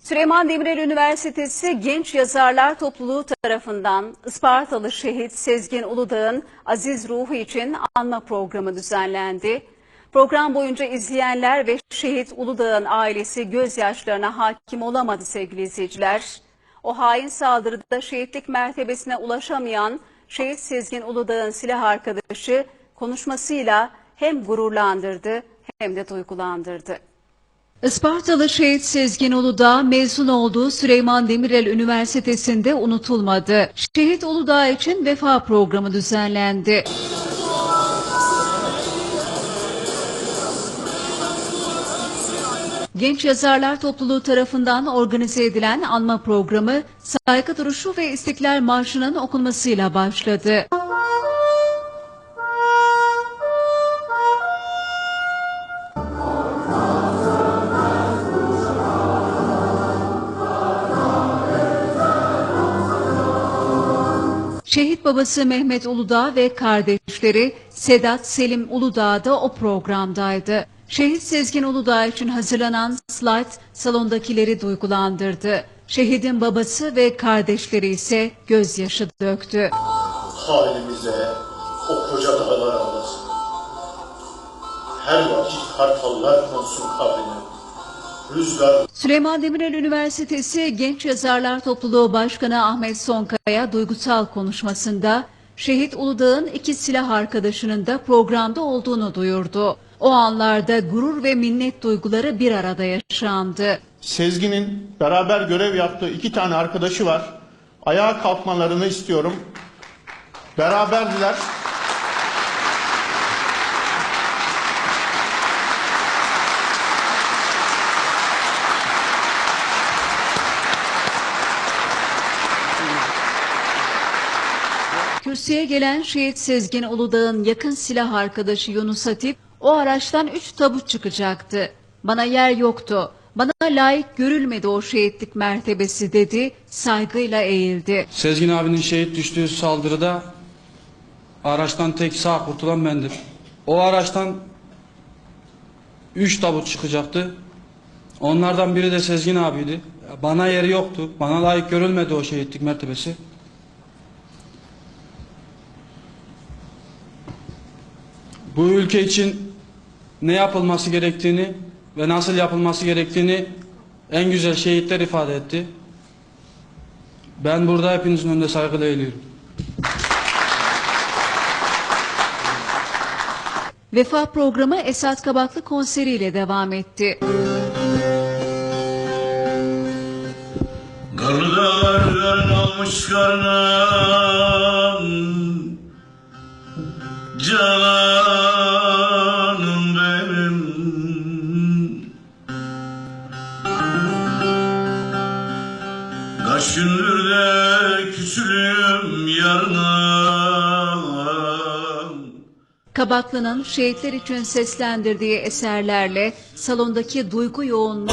Süleyman Demirel Üniversitesi Genç Yazarlar Topluluğu tarafından Ispartalı şehit Sezgin Uludağ'ın aziz ruhu için anma programı düzenlendi. Program boyunca izleyenler ve şehit Uludağ'ın ailesi gözyaşlarına hakim olamadı sevgili izleyiciler. O hain saldırıda şehitlik mertebesine ulaşamayan şehit Sezgin Uludağ'ın silah arkadaşı konuşmasıyla hem gururlandırdı hem de duygulandırdı. Ispartalı şehit Sezgin Uludağ mezun olduğu Süleyman Demirel Üniversitesi'nde unutulmadı. Şehit Uludağ için vefa programı düzenlendi. Genç Yazarlar Topluluğu tarafından organize edilen anma programı saygı duruşu ve İstiklal Marşı'nın okunmasıyla başladı. Şehit babası Mehmet Uludağ ve kardeşleri Sedat Selim Uludağ da o programdaydı. Şehit Sezgin Uludağ için hazırlanan slide salondakileri duygulandırdı. Şehidin babası ve kardeşleri ise gözyaşı döktü. halimize o koca dağlar ağlasın. Her vakit kartallar konsun kabrine. Rüzgar Süleyman Demirel Üniversitesi Genç Yazarlar Topluluğu Başkanı Ahmet Sonkaya duygusal konuşmasında Şehit Uludağ'ın iki silah arkadaşının da programda olduğunu duyurdu. O anlarda gurur ve minnet duyguları bir arada yaşandı. Sezgin'in beraber görev yaptığı iki tane arkadaşı var. Ayağa kalkmalarını istiyorum. Beraberdiler. Kürsüye gelen şehit Sezgin Uludağ'ın yakın silah arkadaşı Yunus Hatip o araçtan üç tabut çıkacaktı. Bana yer yoktu. Bana layık görülmedi o şehitlik mertebesi dedi, saygıyla eğildi. Sezgin abinin şehit düştüğü saldırıda araçtan tek sağ kurtulan bendim. O araçtan 3 tabut çıkacaktı. Onlardan biri de Sezgin abiydi. Bana yeri yoktu. Bana layık görülmedi o şehitlik mertebesi. Bu ülke için ne yapılması gerektiğini ve nasıl yapılması gerektiğini en güzel şehitler ifade etti. Ben burada hepinizin önünde saygıyla eğiliyorum. Vefa programı Esat Kabaklı konseriyle devam etti. Karlı dağlar almış karnım Cananım benim. Kaç gündür de küsülüm yarına. Kabaklı'nın şehitler için seslendirdiği eserlerle salondaki duygu yoğunluğu